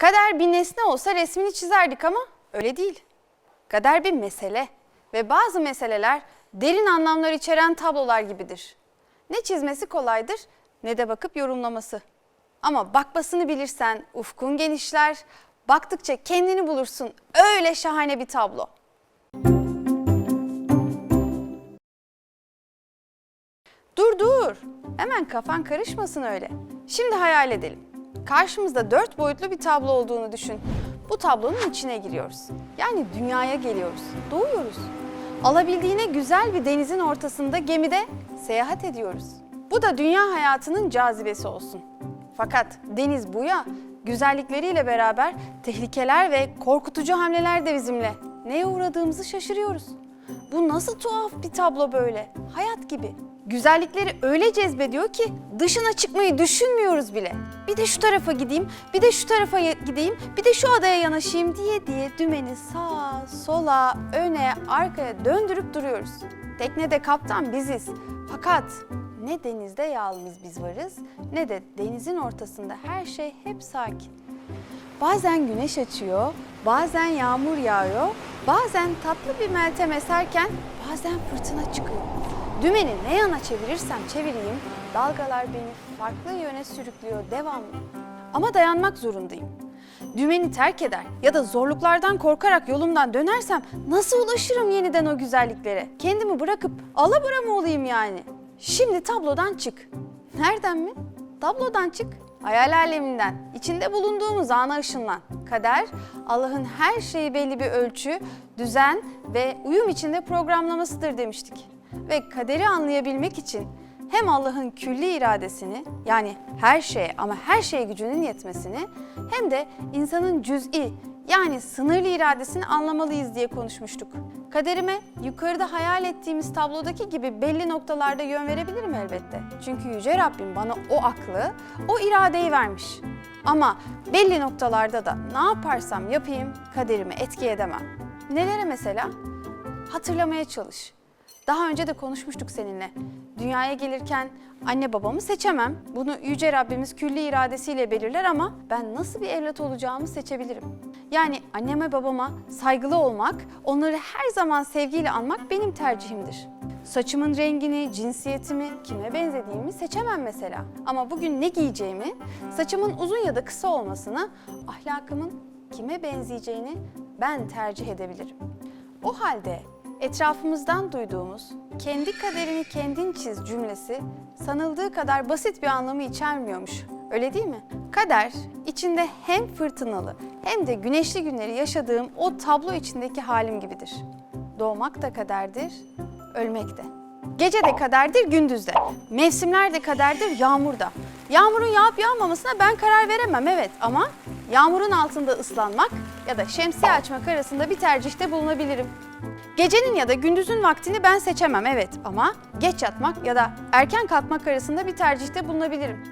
Kader bir nesne olsa resmini çizerdik ama öyle değil. Kader bir mesele ve bazı meseleler derin anlamlar içeren tablolar gibidir. Ne çizmesi kolaydır ne de bakıp yorumlaması. Ama bakmasını bilirsen ufkun genişler, baktıkça kendini bulursun. Öyle şahane bir tablo. Dur dur. Hemen kafan karışmasın öyle. Şimdi hayal edelim. Karşımızda dört boyutlu bir tablo olduğunu düşün. Bu tablonun içine giriyoruz. Yani dünyaya geliyoruz. Doğuyoruz. Alabildiğine güzel bir denizin ortasında gemide seyahat ediyoruz. Bu da dünya hayatının cazibesi olsun. Fakat deniz bu ya, güzellikleriyle beraber tehlikeler ve korkutucu hamleler de bizimle. Neye uğradığımızı şaşırıyoruz. Bu nasıl tuhaf bir tablo böyle? Hayat gibi. Güzellikleri öyle cezbediyor ki dışına çıkmayı düşünmüyoruz bile. Bir de şu tarafa gideyim, bir de şu tarafa gideyim, bir de şu adaya yanaşayım diye diye dümeni sağa, sola, öne, arkaya döndürüp duruyoruz. Teknede kaptan biziz. Fakat ne denizde yalnız biz varız ne de denizin ortasında her şey hep sakin. Bazen güneş açıyor, bazen yağmur yağıyor, bazen tatlı bir meltem eserken bazen fırtına çıkıyor. Dümeni ne yana çevirirsem çevireyim, dalgalar beni farklı yöne sürüklüyor devamlı. Ama dayanmak zorundayım. Dümeni terk eder ya da zorluklardan korkarak yolumdan dönersem nasıl ulaşırım yeniden o güzelliklere? Kendimi bırakıp alabora mı olayım yani? Şimdi tablodan çık. Nereden mi? Tablodan çık. Hayal aleminden, içinde bulunduğumuz ana ışınlan. Kader, Allah'ın her şeyi belli bir ölçü, düzen ve uyum içinde programlamasıdır demiştik. Ve kaderi anlayabilmek için hem Allah'ın külli iradesini yani her şeye ama her şeye gücünün yetmesini hem de insanın cüz'i yani sınırlı iradesini anlamalıyız diye konuşmuştuk. Kaderime yukarıda hayal ettiğimiz tablodaki gibi belli noktalarda yön verebilirim elbette. Çünkü Yüce Rabbim bana o aklı, o iradeyi vermiş. Ama belli noktalarda da ne yaparsam yapayım kaderimi etki edemem. Nelere mesela? Hatırlamaya çalış. Daha önce de konuşmuştuk seninle. Dünyaya gelirken anne babamı seçemem. Bunu yüce Rabbimiz külli iradesiyle belirler ama ben nasıl bir evlat olacağımı seçebilirim. Yani anneme babama saygılı olmak, onları her zaman sevgiyle anmak benim tercihimdir. Saçımın rengini, cinsiyetimi, kime benzediğimi seçemem mesela. Ama bugün ne giyeceğimi, saçımın uzun ya da kısa olmasını, ahlakımın kime benzeyeceğini ben tercih edebilirim. O halde etrafımızdan duyduğumuz kendi kaderini kendin çiz cümlesi sanıldığı kadar basit bir anlamı içermiyormuş. Öyle değil mi? Kader içinde hem fırtınalı hem de güneşli günleri yaşadığım o tablo içindeki halim gibidir. Doğmak da kaderdir, ölmek de. Gece de kaderdir, gündüz de. Mevsimler de kaderdir, yağmur da. Yağmurun yağıp yağmamasına ben karar veremem evet ama yağmurun altında ıslanmak ya da şemsiye açmak arasında bir tercihte bulunabilirim. Gecenin ya da gündüzün vaktini ben seçemem evet ama geç yatmak ya da erken kalkmak arasında bir tercihte bulunabilirim.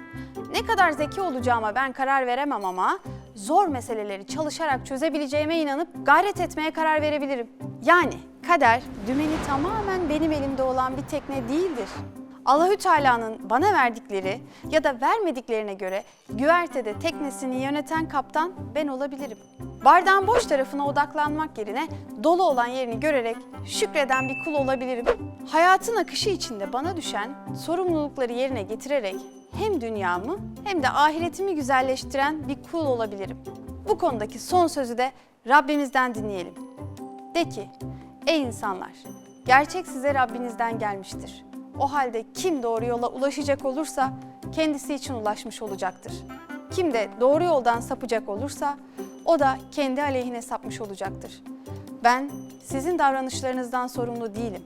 Ne kadar zeki olacağıma ben karar veremem ama zor meseleleri çalışarak çözebileceğime inanıp gayret etmeye karar verebilirim. Yani kader dümeni tamamen benim elimde olan bir tekne değildir. Allahü Teala'nın bana verdikleri ya da vermediklerine göre güvertede teknesini yöneten kaptan ben olabilirim. Bardağın boş tarafına odaklanmak yerine dolu olan yerini görerek şükreden bir kul olabilirim. Hayatın akışı içinde bana düşen sorumlulukları yerine getirerek hem dünyamı hem de ahiretimi güzelleştiren bir kul olabilirim. Bu konudaki son sözü de Rabbimizden dinleyelim. De ki, ey insanlar, gerçek size Rabbinizden gelmiştir. O halde kim doğru yola ulaşacak olursa kendisi için ulaşmış olacaktır. Kim de doğru yoldan sapacak olursa o da kendi aleyhine sapmış olacaktır. Ben sizin davranışlarınızdan sorumlu değilim.